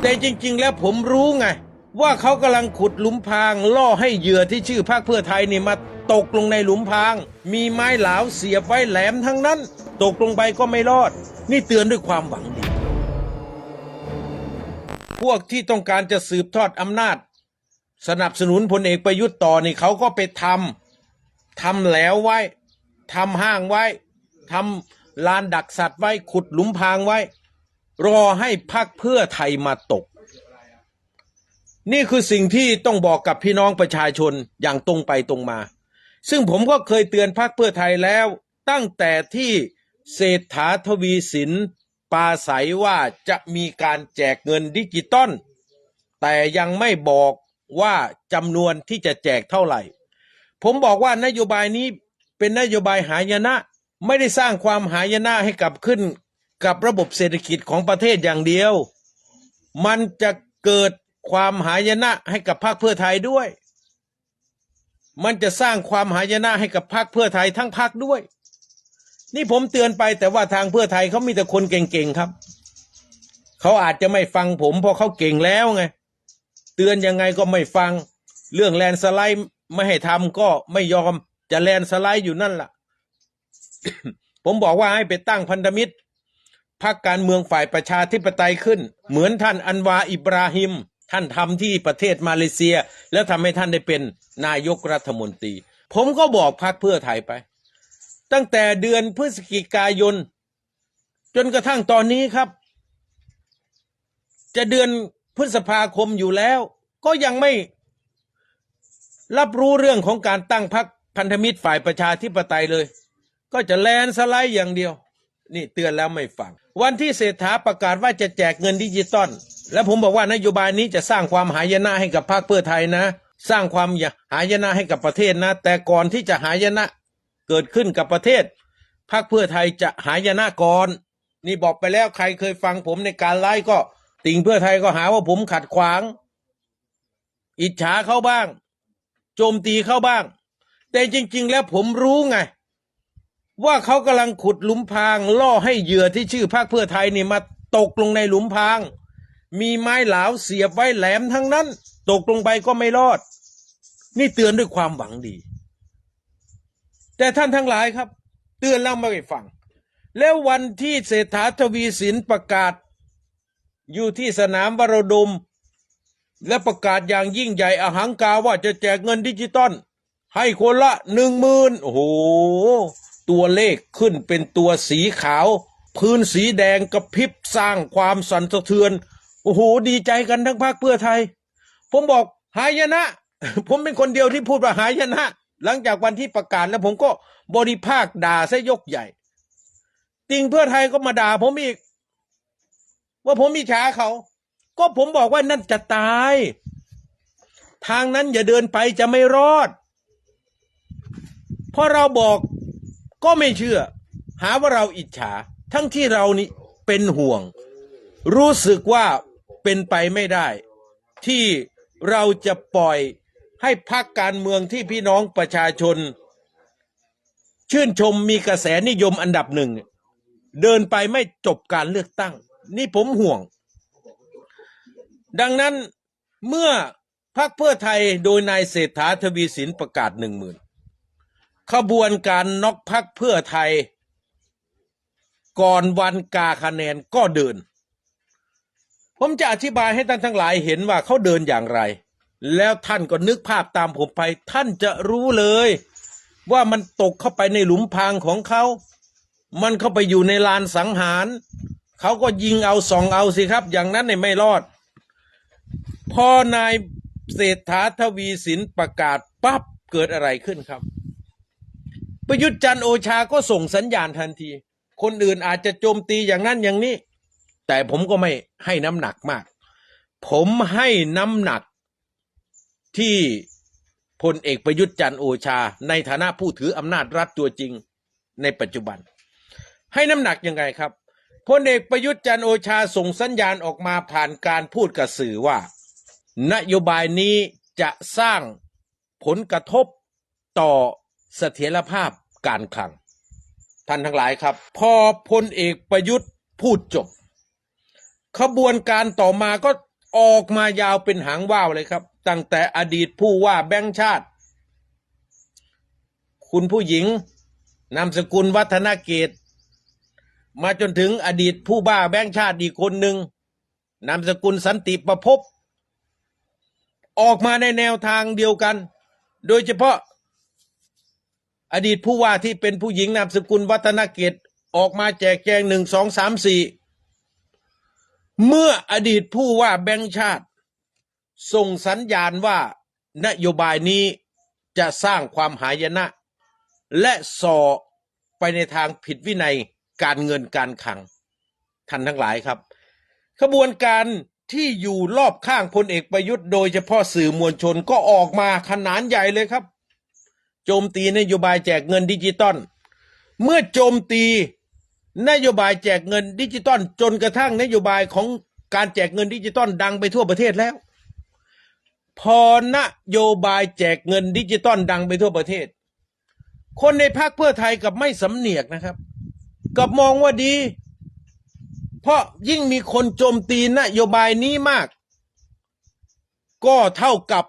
แต่จริง ๆ แล้วผมรู้ไง ว่าเขากำลังขุดหลุมพราง ล่อให้เหยื่อที่ชื่อพรรคเพื่อไทยนี่มาตกลงในหลุมพราง มีไม้หลาวเสียบไว้แหลมทั้งนั้น ตกลงไปก็ไม่รอด นี่เตือนด้วยความหวังดี พวกที่ต้องการจะสืบทอดอำนาจ สนับสนุนพลเอกประยุทธ์ต่อนี่เขาก็ไปทำทำแหลวไว้ทำห้างไว้ทำลานดักสัตว์ไว้ขุดหลุมพรางไว้ รอให้พักเพื่อไทยมาตก นี่คือสิ่งที่ต้องบอกกับพี่น้องประชาชนอย่างตรงไปตรงมา ซึ่งผมก็เคยเตือนพักเพื่อไทยแล้ว ตั้งแต่ที่เศรษฐาทวีสินปาศัยว่าจะมีการแจกเงินดิจิตอลแต่ยังไม่บอกว่าจำนวนที่จะแจกเท่าไหร่ ผมบอกว่านโยบายนี้เป็นนโยบายหายนะ ไม่ได้สร้างความหายนะให้กับขึ้น กับระบบเศรษฐกิจของประเทศอย่างเดียว มันจะเกิดความหายนะให้กับพรรคเพื่อไทยด้วย มันจะสร้างความหายนะให้กับพรรคเพื่อไทยทั้งพรรคด้วย นี่ผมเตือนไปแต่ว่าทางเพื่อไทยเขามีแต่คนเก่งๆครับเขาอาจจะไม่ฟังผมเพราะเขาเก่งแล้วไง เตือนยังไงก็ไม่ฟัง เรื่องแลนสไลด์ไม่ให้ทำก็ไม่ยอมจะแลนสไลด์อยู่นั่นล่ะ ผมบอกว่าให้ไปตั้งพันธมิตร พรรคการเมืองฝ่ายประชาธิปไตยขึ้น เหมือนท่านอันวาอิบราฮิม ท่านทำที่ประเทศมาเลเซีย แล้วทำให้ท่านได้เป็นนายกรัฐมนตรี ผมก็บอกพรรคเพื่อไทยไป ตั้งแต่เดือนพฤศจิกายน จนกระทั่งตอนนี้ครับ จะเดือนพฤษภาคมอยู่แล้ว ก็ยังไม่รับรู้เรื่องของการตั้งพรรคพันธมิตรฝ่ายประชาธิปไตยเลย ก็จะแลนสไลด์อย่างเดียว นี่เตือนแล้วไม่ฟัง วันที่เศรษฐาประกาศว่าจะแจกเงินดิจิตอลและผมบอกว่านโยบายนี้จะสร้างความหายนะให้กับพรรคเพื่อไทยนะ สร้างความหายนะให้กับประเทศนะ แต่ก่อนที่จะหายนะเกิดขึ้นกับประเทศพรรคเพื่อไทยจะหายนะก่อน นี่บอกไปแล้วใครเคยฟังผมในการไลฟ์ก็ ติ่งเพื่อไทยก็หาว่าผมขัดขวาง อิจฉาเขาบ้าง โจมตีเขาบ้าง แต่จริง ๆ แล้วผมรู้ไง ว่าเขากำลังขุดหลุมพรางล่อให้เหยื่อที่ชื่อพรรคเพื่อไทยนี่มาตกลงในหลุมพราง มีไม้หลาวเสียบไว้แหลมทั้งนั้น ตกลงไปก็ไม่รอด นี่เตือนด้วยความหวังดี แต่ท่านทั้งหลายครับ เตือนแล้วไม่ฟัง แล้ววันที่เศรษฐาทวีสินประกาศ อยู่ที่สนามวรดม และประกาศอย่างยิ่งใหญ่อหังกาว่าจะแจกเงินดิจิตอลให้คนละหนึ่งหมื่นโอ้โห ตัวเลขขึ้นเป็นตัวสีขาว พื้นสีแดงกระพริบสร้างความสั่นสะเทือน โอ้โห ดีใจกันทั้งภาคเพื่อไทย ผมบอกหายนะ ผมเป็นคนเดียวที่พูดว่าหายนะ หลังจากวันที่ประกาศแล้วผมก็บริภาคด่าซะยกใหญ่ติงเพื่อไทยก็มาด่าผมอีก ว่าผมมีฉาเขา ก็ผมบอกว่านั่นจะตาย ทางนั้นอย่าเดินไปจะไม่รอด เพราะเราบอก ก็ไม่เชื่อ หาว่าเราอิจฉา ทั้งที่เรานี่เป็นห่วง รู้สึกว่าเป็นไปไม่ได้ ที่เราจะปล่อยให้พักการเมืองที่พี่น้องประชาชน ชื่นชมมีกระแสนิยมอันดับหนึ่ง เดินไปไม่จบการเลือกตั้ง นี่ผมห่วง ดังนั้นเมื่อพรรคเพื่อไทยโดยนายเศรษฐาทวีสินประกาศหนึ่งหมื่น ขบวนการน็อกพรรคเพื่อไทย ก่อนวันกาคะแนนก็เดิน ผมจะอธิบายให้ท่านทั้งหลายเห็นว่าเขาเดินอย่างไร แล้วท่านก็นึกภาพตามผมไป ท่านจะรู้เลย ว่ามันตกเข้าไปในหลุมพรางของเขา มันเข้าไปอยู่ในลานสังหารเขาก็ยิงเอาสองเอาสิครับ อย่างนั้นเนี่ยไม่รอด พอนายเศรษฐาทวีสินประกาศปั๊บเกิดอะไรขึ้นครับ ประยุทธ์จันโอชาก็ส่งสัญญาณทันที คนอื่นอาจจะโจมตีอย่างนั้นอย่างนี้ แต่ผมก็ไม่ให้น้ำหนักมาก ผมให้น้ำหนักที่พลเอกประยุทธ์จันโอชา ในฐานะผู้ถืออำนาจรัฐตัวจริงในปัจจุบัน ให้น้ำหนักยังไงครับพลเอกประยุทธ์จันโอชาส่งสัญญาณออกมาผ่านการพูดกับสื่อว่า นโยบายนี้จะสร้างผลกระทบต่อ เสถียรภาพการคลัง ท่านทั้งหลายครับ พอพลเอกประยุทธ์พูดจบ ขบวนการต่อมาก็ออกมายาวเป็นหางว่าวเลยครับ ตั้งแต่อดีตผู้ว่าแบงค์ชาติ คุณผู้หญิงนามสกุลวัฒนเกต มาจนถึงอดีตผู้บ้าแบงค์ชาติอีกคนหนึ่งนามสกุลสันติประพบ ออกมาในแนวทางเดียวกัน โดยเฉพาะ อดีตผู้ว่าที่เป็นผู้หญิงนามสกุลวัฒนเกตออกมาแจกแจงหนึ่งสองสามสี่เมื่ออดีตผู้ว่าแบงค์ชาติ ส่งสัญญาณว่านโยบายนี้จะสร้างความหายนะ และส่อไปในทางผิดวินัยการเงินการคลังท่านทั้งหลายครับขบวนการที่อยู่รอบข้างพลเอกประยุทธ์โดยเฉพาะสื่อมวลชนก็ออกมาขนานใหญ่เลยครับ โจมตีนโยบายแจกเงินดิจิตอลเมื่อโจมตีนโยบายแจกเงินดิจิตอลจนกระทั่งนโยบายของการแจกเงินดิจิตอลดังไปทั่วประเทศแล้ว พอนโยบายแจกเงินดิจิตอลดังไปทั่วประเทศ คนในพรรคเพื่อไทยกับไม่สำเนียกนะครับ กับมองว่าดี เพราะยิ่งมีคนโจมตีนโยบายนี้มาก ก็เท่ากับ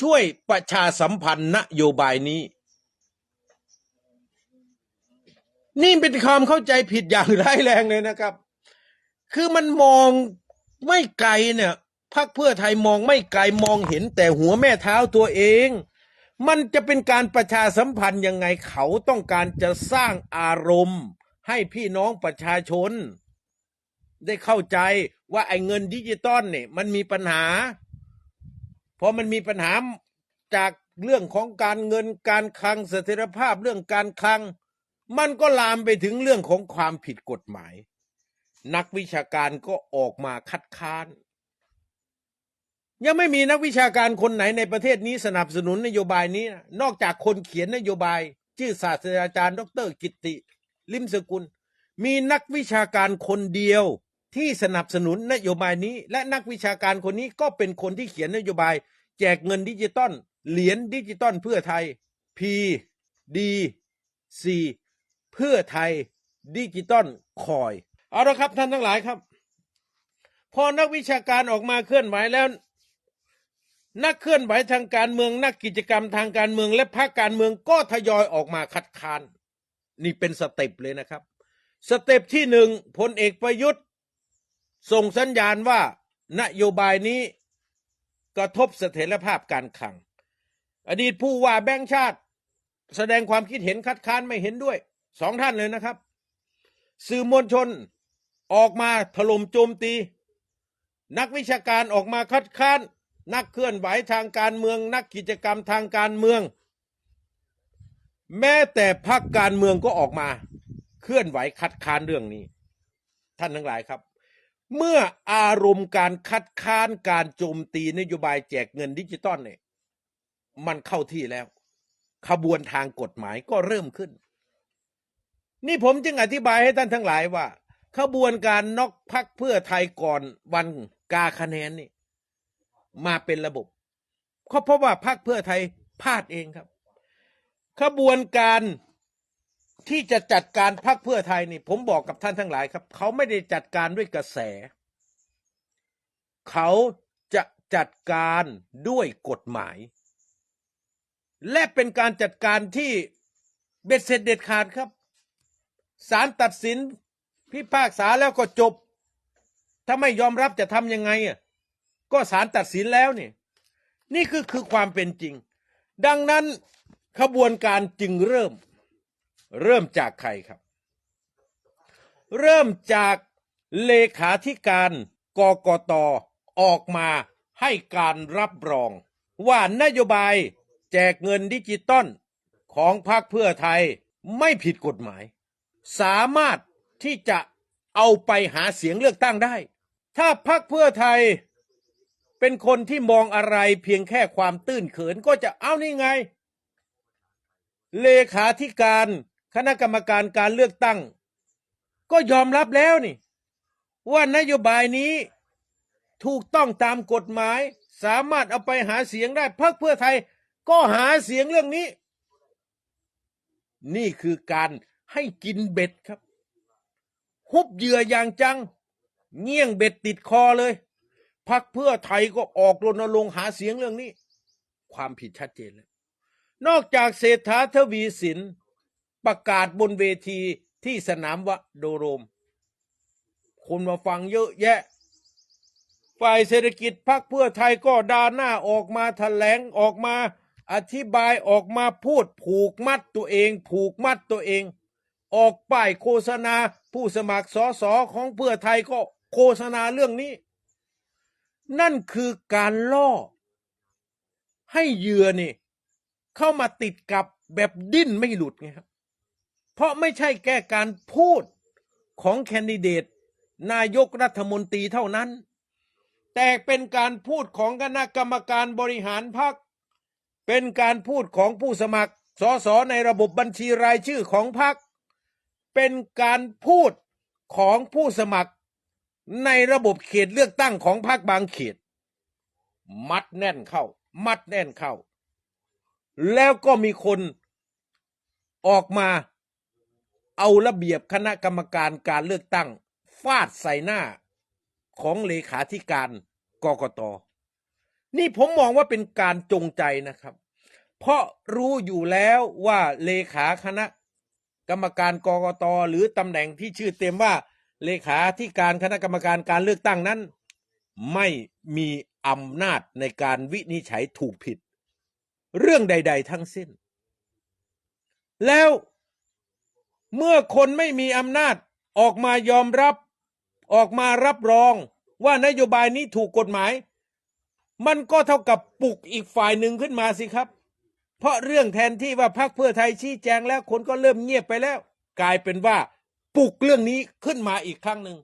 ช่วยประชาสัมพันธ์นโยบายนี้ นี่เป็นความเข้าใจผิดอย่างร้ายแรงเลยนะครับ คือมันมองไม่ไกลเนี่ยพรรคเพื่อไทยมองไม่ไกลมองเห็นแต่หัวแม่เท้าตัวเอง มันจะเป็นการประชาสัมพันธ์ยังไงเขาต้องการจะสร้างอารมณ์ให้พี่น้องประชาชน ได้เข้าใจว่าไอ้เงินดิจิตอลเนี่ยมันมีปัญหา พอมันมีปัญหาจากเรื่องของการเงินการคลังเสถียรภาพเรื่องการคลัง มันก็ลามไปถึงเรื่องของความผิดกฎหมาย นักวิชาการก็ออกมาคัดค้าน ยังไม่มีนักวิชาการคนไหนในประเทศนี้สนับสนุนนโยบายนี้ นอกจากคนเขียนนโยบาย ชื่อศาสตราจารย์ ดรกิตติลิมสกุล มีนักวิชาการคนเดียว ที่สนับสนุนนโยบายนี้ และนักวิชาการคนนี้ก็เป็นคนที่เขียนนโยบาย แจกเงินดิจิตอลเหรียญดิจิตอลเพื่อไทย P D C เพื่อไทยดิจิตอลคอย เอาละครับท่านทั้งหลายครับ พอนักวิชาการออกมาเคลื่อนไหวแล้ว นักเคลื่อนไหวทางการเมือง นักกิจกรรมทางการเมือง และพรรคการเมืองก็ทยอยออกมาคัดค้าน นี่เป็นสเต็ปเลยนะครับ สเต็ปที่หนึ่งพลเอกประยุทธ์ ส่งสัญญาณว่านโยบายนี้กระทบเสถียรภาพการคลัง อดีตผู้ว่าแบงค์ชาติ แสดงความคิดเห็นคัดค้านไม่เห็นด้วยสองท่านเลยนะครับ สื่อมวลชนออกมาถล่มโจมตี นักวิชาการออกมาคัดค้าน นักเคลื่อนไหวทางการเมือง นักกิจกรรมทางการเมือง แม้แต่พรรคการเมืองก็ออกมา เคลื่อนไหวคัดค้านเรื่องนี้ ท่านทั้งหลายครับ เมื่ออารมณ์การคัดค้านการโจมตีนโยบายแจกเงินดิจิตอลเนี่ยมันเข้าที่แล้ว ขบวนทางกฎหมายก็เริ่มขึ้น นี่ผมจึงอธิบายให้ท่านทั้งหลายว่า ขบวนการนอกพักเพื่อไทยก่อนวันกาคะแนนนี่ มาเป็นระบบก็เพราะว่าพักเพื่อไทยพลาดเองครับ ขบวนการ ที่จะจัดการพักเพื่อไทยนี่ ผมบอกกับท่านทั้งหลายครับ เขาไม่ได้จัดการด้วยกระแส เขาจะจัดการด้วยกฎหมาย และเป็นการจัดการที่เบ็ดเสร็จเด็ดขาดครับศาลตัดสินพิพากษาแล้วก็จบ ถ้าไม่ยอมรับจะทำยังไงอะก็ศาลตัดสินแล้วนี่ นี่คือคือความเป็นจริง ดังนั้นขบวนการจึงเริ่ม เริ่มจากใครครับ เริ่มจากเลขาธิการกกตออกมาให้การรับรอง ว่านโยบายแจกเงินดิจิตอลของพรรคเพื่อไทยไม่ผิดกฎหมาย สามารถที่จะเอาไปหาเสียงเลือกตั้งได้ ถ้าพรรคเพื่อไทยเป็นคนที่มองอะไรเพียงแค่ความตื้นเขินก็จะเอานี่ไง เลขาธิการ คณะกรรมการการเลือกตั้ง ก็ยอมรับแล้วนี่ ว่านโยบายนี้ถูกต้องตามกฎหมาย สามารถเอาไปหาเสียงได้พรรคเพื่อไทย ก็หาเสียงเรื่องนี้ นี่คือการให้กินเบ็ดครับ ฮุบเหยื่ออย่างจัง เงี้ยงเบ็ดติดคอเลยพักเพื่อไทยก็ออกรณรงค์หาเสียงเรื่องนี้ ความผิดชัดเจนแล้ว นอกจากเศรษฐาทวีสิน ประกาศบนเวทีที่สนามวะโดโรม คนมาฟังเยอะแยะ ฝ่ายเศรษฐกิจพักเพื่อไทยก็ดาหน้าออกมาแถลงออกมาอธิบายออกมาพูดผูกมัดตัวเอง ผูกมัดตัวเอง ออกป้ายโฆษณาผู้สมัครสอสอของเพื่อไทยก็โฆษณาเรื่องนี้ นั่นคือการล่อ ให้เหยื่อนี่ เข้ามาติดกับแบบดิ้นไม่หลุดไงครับ เพราะไม่ใช่แก้การพูดของแคนดิเดต นายกรัฐมนตรีเท่านั้น แต่เป็นการพูดของคณะกรรมการบริหารพรรคเป็นการพูดของผู้สมัครสสในระบบบัญชีรายชื่อของพรรคเป็นการพูดของผู้สมัครในระบบเขตเลือกตั้งของพรรคบางเขต มัดแน่นเข้า มัดแน่นเข้า แล้วก็มีคนออกมา เอาระเบียบคณะกรรมการการเลือกตั้ง ฟาดใส่หน้าของเลขาธิการกกต นี่ผมมองว่าเป็นการจงใจนะครับ เพราะรู้อยู่แล้วว่าเลขาคณะกรรมการกกต หรือตำแหน่งที่ชื่อเต็มว่า เลขาธิการคณะกรรมการการเลือกตั้งนั้น ไม่มีอำนาจในการวินิจฉัยถูกผิด เรื่องใด ๆ ทั้งสิ้น แล้ว เมื่อคนไม่มีอำนาจออกมายอมรับ ออกมารับรองว่านโยบายนี้ถูกกฎหมาย มันก็เท่ากับปลุกอีกฝ่ายหนึ่งขึ้นมาสิครับ เพราะเรื่องแทนที่ว่าพรรคเพื่อไทยชี้แจงแล้วคนก็เริ่มเงียบไปแล้ว กลายเป็นว่าปลุกเรื่องนี้ขึ้นมาอีกครั้งหนึ่ง